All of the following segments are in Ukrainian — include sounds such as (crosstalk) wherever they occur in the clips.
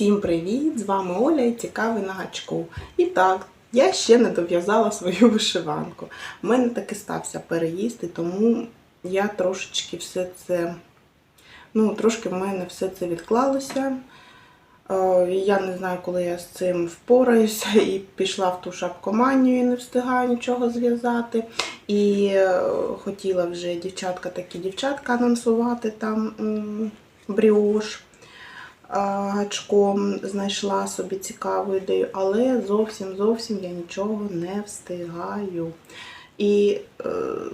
Всім привіт! З вами Оля і цікавий на гачку. І так, я ще не дов'язала свою вишиванку. У мене таки стався переїзд, і тому я трошечки все це, ну, трошки в мене все це відклалося. Е, Я не знаю, коли я з цим впораюся, і пішла в ту шапкоманію і не встигаю нічого зв'язати. І е, хотіла вже дівчатка, такі дівчатка анонсувати там бріош гачком, знайшла собі цікаву ідею, але зовсім зовсім я нічого не встигаю. І е,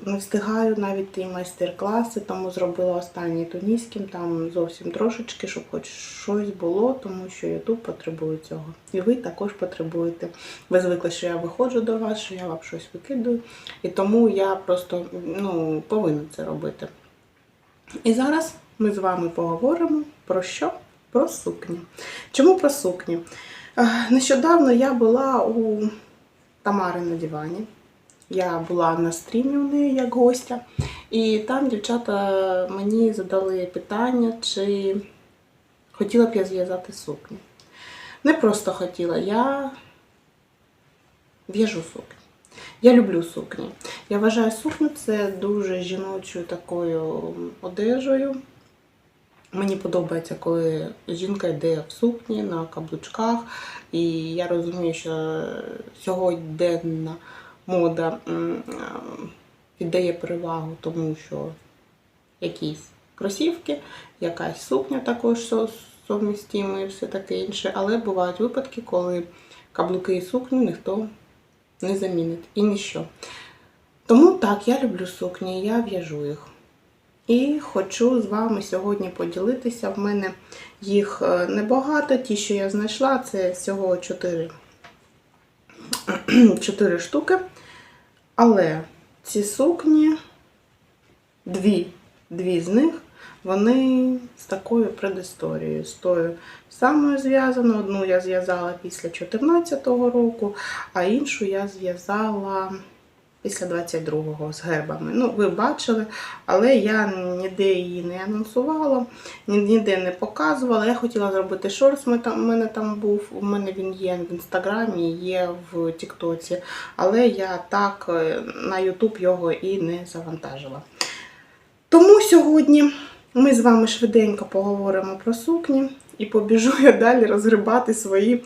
не встигаю навіть ті майстер-класи, тому зробила останній туніським, там зовсім трошечки, щоб хоч щось було, тому що YouTube потребує цього. І ви також потребуєте. Ви звикли, що я виходжу до вас, що я вам щось викидую. І тому я просто ну, повинна це робити. І зараз ми з вами поговоримо про що? Про сукні. Чому про сукні? Е, Нещодавно я була у Тамари на дивані. Я була на стрімі у неї як гостя, і там дівчата мені задали питання, чи хотіла б я зв'язати сукню. Не просто хотіла, я в'яжу сукню. Я люблю сукні. Я вважаю сукню це дуже жіночою такою одежею. Мені подобається, коли жінка йде в сукні на каблучках, і я розумію, що сьогоденна мода віддає перевагу тому, що якісь кросівки, якась сукня також со- совмістима і все таке інше. Але бувають випадки, коли каблуки і сукню ніхто не замінить і ніщо. Тому так, я люблю сукні, я в'яжу їх. І хочу з вами сьогодні поділитися. В мене їх е, небагато. Ті, що я знайшла, це всього 4, 4 (clears throat) штуки. Але ці сукні, дві, дві з них, вони з такою предісторією. З тою самою зв'язано. Одну я зв'язала після 2014 року, а іншу я зв'язала після 22-го з гербами. Ну, ви бачили, але я ніде її не анонсувала, ніде не показувала. Я хотіла зробити шорт, у мене там був, у мене він є в інстаграмі, є в Тіктоці, але я так е, на Ютуб його і не завантажила. Тому сьогодні ми з вами швиденько поговоримо про сукні і побіжу я далі розгрібати свої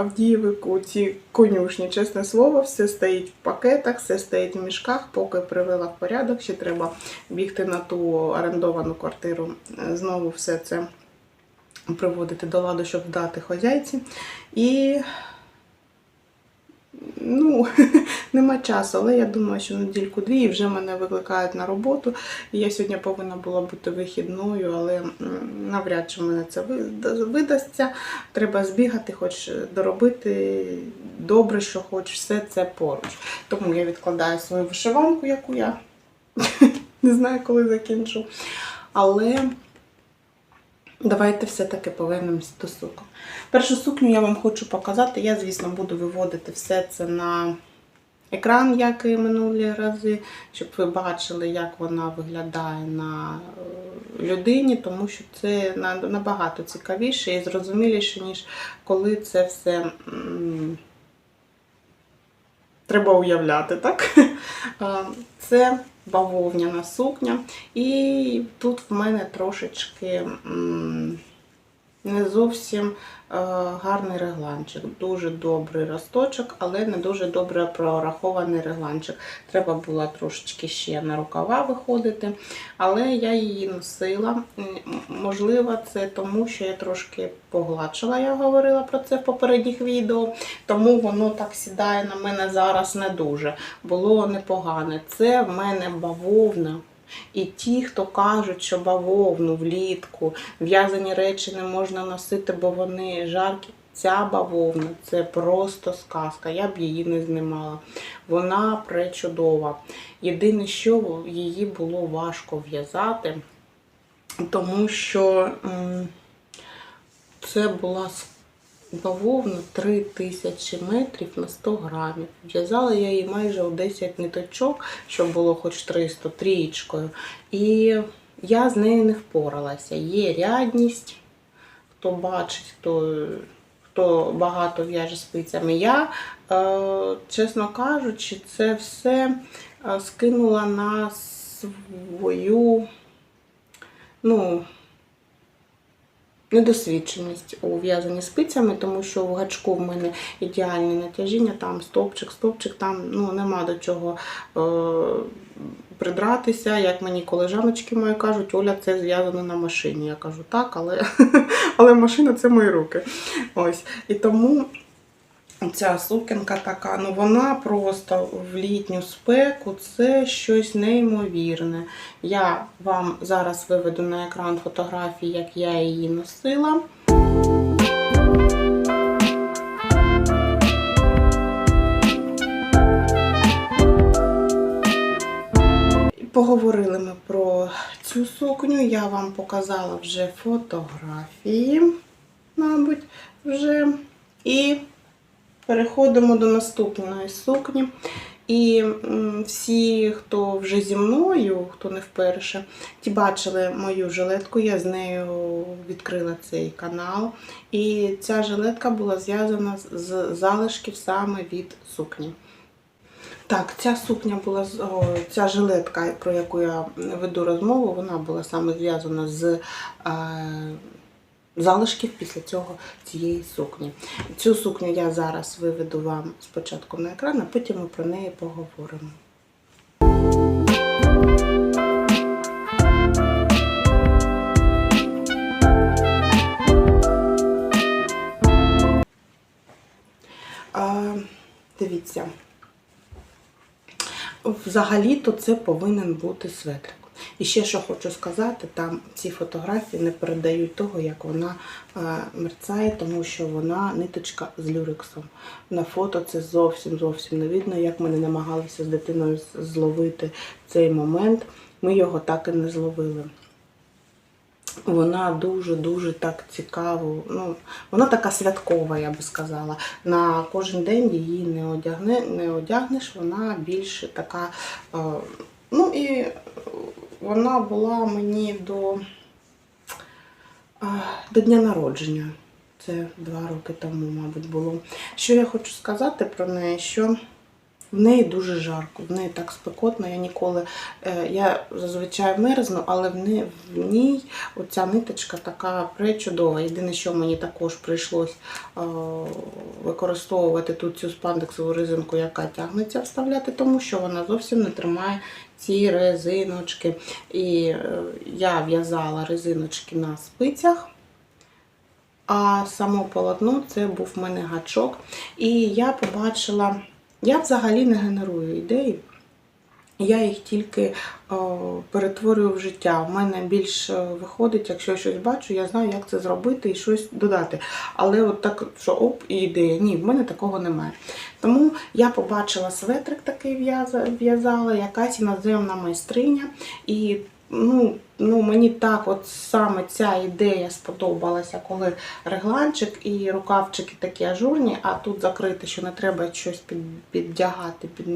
Авдіївику ці конюшні, чесне слово, все стоїть в пакетах, все стоїть в мішках, поки привела в порядок. Ще треба бігти на ту орендовану квартиру, е, знову все це приводити до ладу, щоб дати хозяйці. І ну, (laughs) нема часу, але я думаю, що недільку-дві і вже мене викликають на роботу. І я сьогодні повинна була бути вихідною, але навряд чи мене це видасться. Треба збігати, хоч доробити добре, що хоч все це поруч. Тому я відкладаю свою вишиванку, яку я (laughs) не знаю, коли закінчу. Але давайте все-таки повернемось до сукон. Першу сукню я вам хочу показати. Я, звісно, буду виводити все це на екран, як і минулі рази, щоб ви бачили, як вона виглядає на е, людині, тому що це набагато цікавіше і зрозуміліше, ніж коли це все. Треба уявляти, так? (laughs) Це бавовняна сукня. І тут в мене трошечки не зовсім е, гарний регланчик. Дуже добрий росточок, але не дуже добре прорахований регланчик. Треба було трошечки ще на рукава виходити. Але я її носила. Можливо, це тому, що я трошки погладшила, я говорила про це в попередніх відео. Тому воно так сідає на мене зараз не дуже. Було непогане. Це в мене бавовна. І ті, хто кажуть, що бавовну влітку в'язані речі не можна носити, бо вони жаркі. Ця бавовна це просто сказка. Я б її не знімала. Вона пречудова. Єдине, що її було важко в'язати, тому що це була бавовна 3000 метрів на 100 грамів. В'язала я її майже у 10 ниточок, щоб було хоч 300 трієчкою. І я з нею не впоралася. Є рядність, хто бачить, хто, хто багато в'яже спицями. Я, е, чесно кажучи, це все е, скинула на свою, ну, недосвідченість у в'язані спицями, тому що в гачку в мене ідеальне натяжіння, там стовпчик, стовпчик, там ну, нема до чого е, придратися. Як мені колежаночки мої кажуть, Оля, це зв'язано на машині. Я кажу, так, але, (laughs) але машина це мої руки. Ось. І тому ця сукенка така, ну вона просто в літню спеку це щось неймовірне. Я вам зараз виведу на екран фотографії, як я її носила. Поговорили ми про цю сукню. Я вам показала вже фотографії, мабуть, вже. І переходимо до наступної сукні. І всі, хто вже зі мною, хто не вперше, ті бачили мою жилетку, я з нею відкрила цей канал. І ця жилетка була зв'язана з- залишків саме від сукні. Так, ця сукня була ця жилетка, про яку я веду розмову, вона була саме зв'язана з е, залишків після цього цієї сукні. Цю сукню я зараз виведу вам спочатку на екран, а потім ми про неї поговоримо. Дивіться. Взагалі-то це повинен бути светрик. І ще що хочу сказати, там ці фотографії не передають того, як вона е, мерцає, тому що вона ниточка з люрексом. На фото це зовсім зовсім не видно, як ми не намагалися з дитиною зловити цей момент. Ми його так і не зловили. Вона дуже-дуже так цікаво. Ну, вона така святкова, я би сказала. На кожен день її не, одягне, не одягнеш, вона більше така. Е, ну і вона була мені до, е, до дня народження. Це два роки тому, мабуть, було. Що я хочу сказати про неї, що в неї дуже жарко, в неї так спекотно. Я ніколи, е, я зазвичай мерзну, але в ній, оця ниточка така пречудова. Єдине, що мені також прийшлось е, використовувати тут цю спандексову резинку, яка тягнеться вставляти, тому що вона зовсім не тримає ці резиночки. І е, я в'язала резиночки на спицях. А само полотно це був в мене гачок. І я побачила, я взагалі не генерую ідеї. Я їх тільки о, перетворюю в життя. У мене більш е, виходить, якщо я щось бачу, я знаю, як це зробити і щось додати. Але от так, що оп, і ідея. Ні, в мене такого немає. Тому я побачила светрик такий в'яза- в'язала, якась іноземна майстриня. І ну, ну, мені так от саме ця ідея сподобалася, коли регланчик і рукавчики такі ажурні, а тут закрите, що не треба щось під, піддягати під,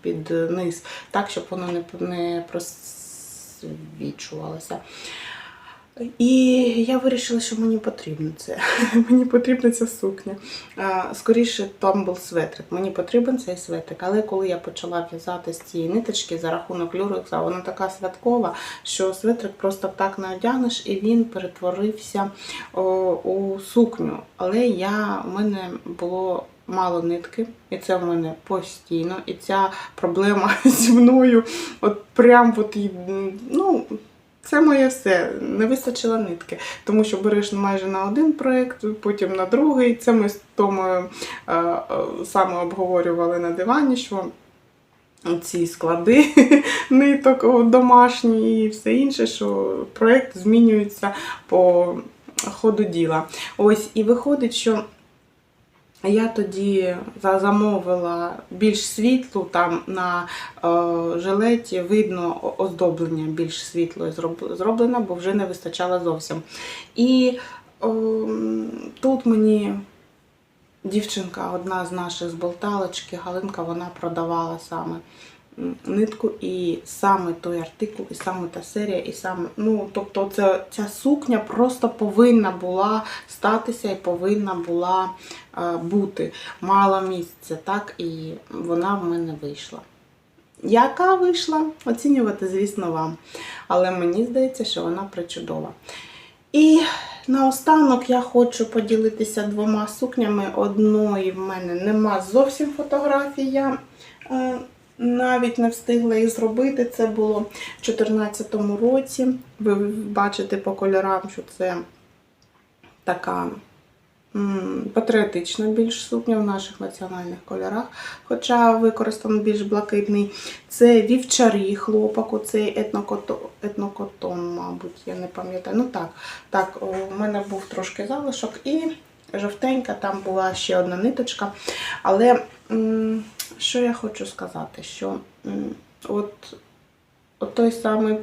під низ, так, щоб воно не, не просвічувалося. І я вирішила, що мені потрібно це. (laughs) мені потрібна ця сукня. Скоріше, там був светрик. Мені потрібен цей светрик. Але коли я почала в'язати з цієї ниточки за рахунок люрекса, вона така святкова, що светрик просто так не одягнеш, і він перетворився о, у сукню. Але я, у мене було. Мало нитки, і це в мене постійно. І ця проблема (laughs) зі мною, от прям от, ну, це моє все. Не вистачило нитки, тому що береш майже на один проєкт, потім на другий. Це ми з Томою е, е, саме обговорювали на дивані, що ці склади (laughs) ниток домашні і все інше, що проєкт змінюється по ходу діла. Ось, і виходить, що. Я тоді замовила більш світлу, там на е, жилеті видно оздоблення більш світло зроб- зроблено, бо вже не вистачало зовсім. І е, тут мені дівчинка, одна з наших з Болталочки, Галинка, вона продавала саме нитку, і саме той артикул, і саме та серія, і саме. Ну, тобто, це, ця сукня просто повинна була статися і повинна була е, бути. Мало місця, так, і вона в мене вийшла. Яка вийшла? Оцінювати, звісно, вам. Але мені здається, що вона причудова. І наостанок я хочу поділитися двома сукнями. Одної в мене нема зовсім фотографій. Навіть не встигла їх зробити. Це було в 2014 році. Ви бачите по кольорам, що це така патріотична більш сукня в наших національних кольорах, хоча використано більш блакитний. Це вівчарі хлопок, оцей етнокотон, етнокотон, мабуть, я не пам'ятаю. Ну так, так, у мене був трошки залишок і жовтенька, там була ще одна ниточка. Але що я хочу сказати, що от, от той самий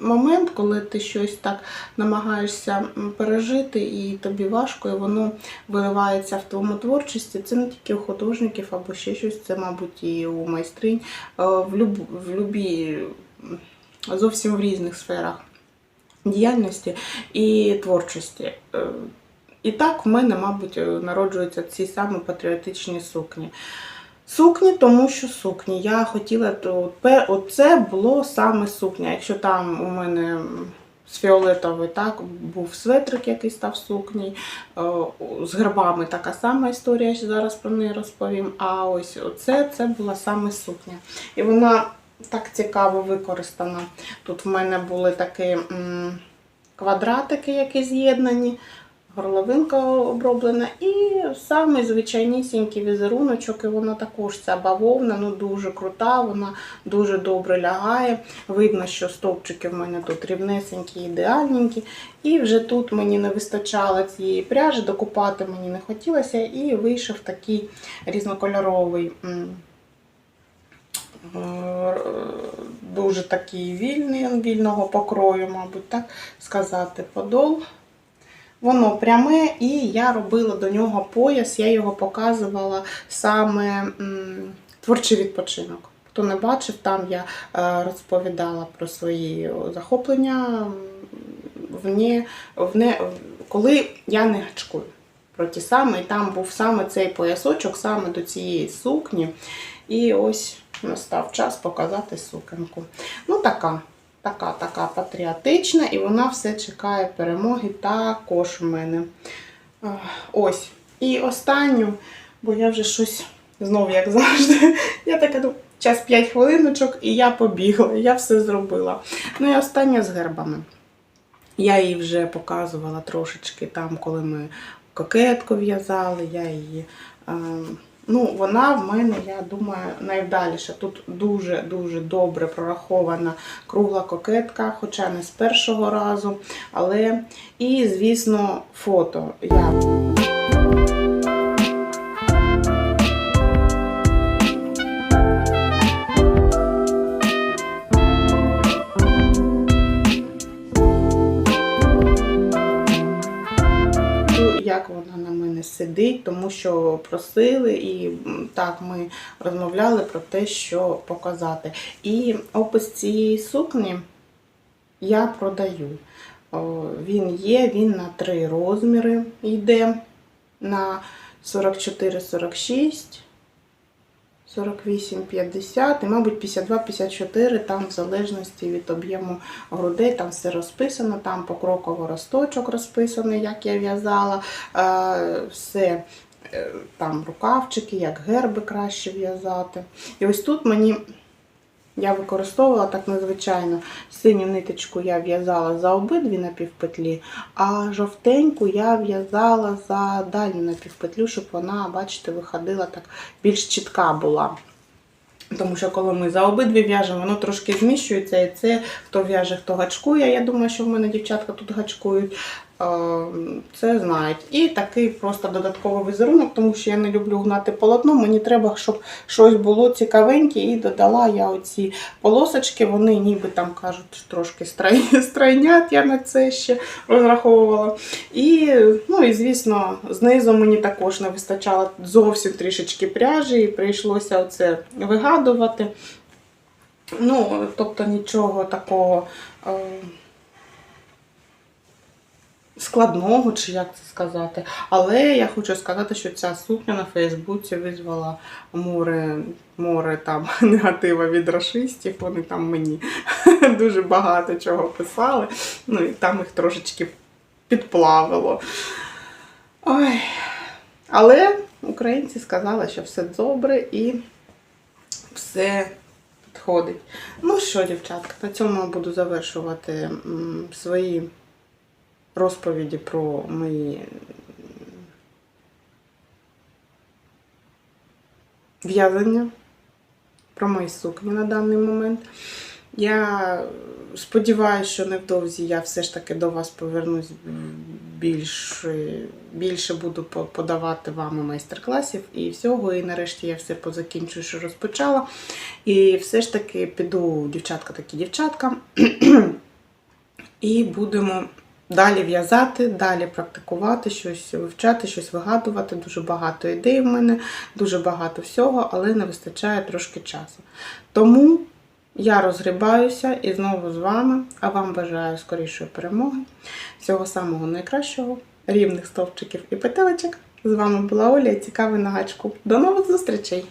момент, коли ти щось так намагаєшся пережити, і тобі важко, і воно виливається в твоєму творчості. Це не тільки у художників або ще щось, це, мабуть, і у майстринь е, в, люб, в любій, м, зовсім в різних сферах діяльності і творчості. Е, І так в мене, мабуть, е, народжуються ці самі патріотичні сукні. Сукні, тому що сукні. Я хотіла, то оце було саме сукня. Якщо там у мене з фіолетовий так, був светрик, який став сукнею, е, з гербами така сама історія, я зараз про неї розповім. А ось оце це була саме сукня. І вона так цікаво використана. Тут в мене були такі квадратики, які з'єднані горловинка оброблена, і саме звичайнісінький візеруночок, і вона також ця бавовна, ну дуже крута, вона дуже добре лягає. Видно, що стовпчики в мене тут рівнесенькі, ідеальненькі. І вже тут мені не вистачало цієї пряжі, докупати мені не хотілося, і вийшов такий різнокольоровий. Дуже такий вільний, вільного покрою, мабуть, так сказати, подол. Воно пряме, і я робила до нього пояс, я його показувала саме творчий відпочинок. Хто не бачив, там я е, розповідала про свої захоплення, вне, вне, коли я не гачкую. Про ті саме, і там був саме цей поясочок, саме до цієї сукні. І ось настав час показати сукенку. Ну, така така, така патріотична, і вона все чекає перемоги також в мене. Ось. І останню, бо я вже щось знову, як завжди, (laughs) я така думаю, час 5 хвилиночок, і я побігла, я все зробила. Ну і остання з гербами. Я її вже показувала трошечки там, коли ми кокетку в'язали, я її. е, Ну, вона в мене, я думаю, найвдаліша. Тут дуже-дуже добре прорахована кругла кокетка, хоча не з першого разу. Але і, звісно, фото. Я сидить, тому що просили, і так ми розмовляли про те, що показати. І опис цієї сукні я продаю. Він є, він на три розміри йде на 44-46. 48, 50 і, мабуть, 52, 54, там в залежності від об'єму грудей, там все розписано, там покроково росточок розписаний, як я в'язала, е, все е, там рукавчики, як герби краще в'язати. І ось тут мені я використовувала так надзвичайно. Синю ниточку я в'язала за обидві напівпетлі, а жовтеньку я в'язала за дальню напівпетлю, щоб вона, бачите, виходила так більш чітка була. Тому що коли ми за обидві в'яжемо, воно трошки зміщується, і це хто в'яже, хто гачкує. Я думаю, що в мене дівчатка тут гачкують. Е, Це знають. І такий просто додатковий візерунок, тому що я не люблю гнати полотно. Мені треба, щоб щось було цікавеньке, і додала я оці полосочки. Вони ніби там кажуть, трошки строй- (laughs) стройнять, я на це ще розраховувала. І, ну і звісно, знизу мені також не вистачало зовсім трішечки пряжі, і прийшлося оце вигадувати. Ну, тобто нічого такого е, складного, чи як це сказати. Але я хочу сказати, що ця сукня на Фейсбуці визвала море, море там (laughs) негатива від расистів. Вони там мені (laughs) дуже багато чого писали. Ну і там їх трошечки підплавило. Ой. Але українці сказали, що все добре і все підходить. Ну що, дівчатка, на цьому буду завершувати свої розповіді про мої в'язання, про мої сукні на даний момент. Я сподіваюся, що невдовзі я все ж таки до вас повернусь більше, більше буду подавати вам майстер-класів і всього. І нарешті я все позакінчую, що розпочала. І все ж таки піду дівчатка такі дівчатка. (clears throat) І будемо далі в'язати, далі практикувати, щось вивчати, щось вигадувати. Дуже багато ідей в мене, дуже багато всього, але не вистачає трошки часу. Тому я розгрібаюся і знову з вами, а вам бажаю скорішої перемоги, всього самого найкращого, рівних стовпчиків і петелечок. З вами була Оля і цікавий на гачку. До нових зустрічей!